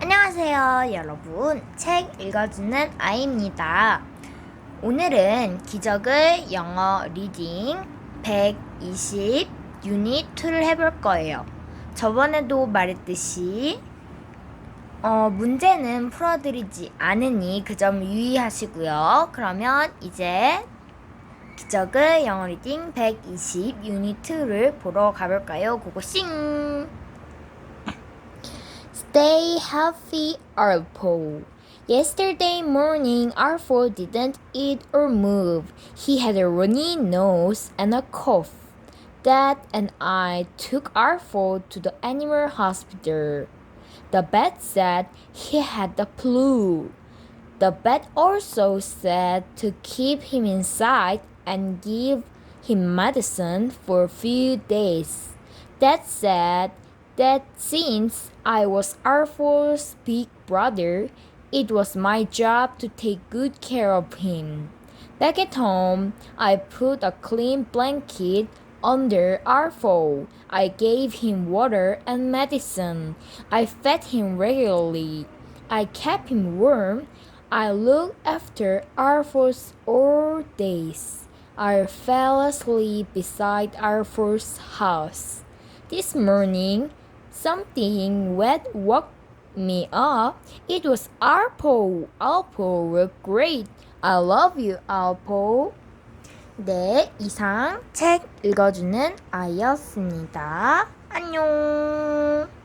안녕하세요, 여러분. 책 읽어주는 아이입니다. 오늘은 기적을 영어 리딩 120 유닛 2를 해볼 거예요. 저번에도 말했듯이 어, 문제는 풀어드리지 않으니 그 점 유의하시고요. 그러면 이제 기적을 영어 리딩 120 유닛 2를 보러 가볼까요? 고고싱! Stay healthy, Arpo. Yesterday morning, Arpo didn't eat or move. He had a runny nose and a cough. Dad and I took Arpo to the animal hospital. The vet said he had the flu. The vet also said to keep him inside and give him medicine for a few days. Dad said that since I was Arthur's big brother, it was my job to take good care of him. Back at home, I put a clean blanket under Arthur. I gave him water and medicine. I fed him regularly. I kept him warm. I looked after Arthur's all days. I fell asleep beside Arthur's house. This morning, something wet woke me up. It was Arpo. Arpo were great. I love you, Arpo. 네, 이상 책 읽어주는 아이였습니다. 안녕.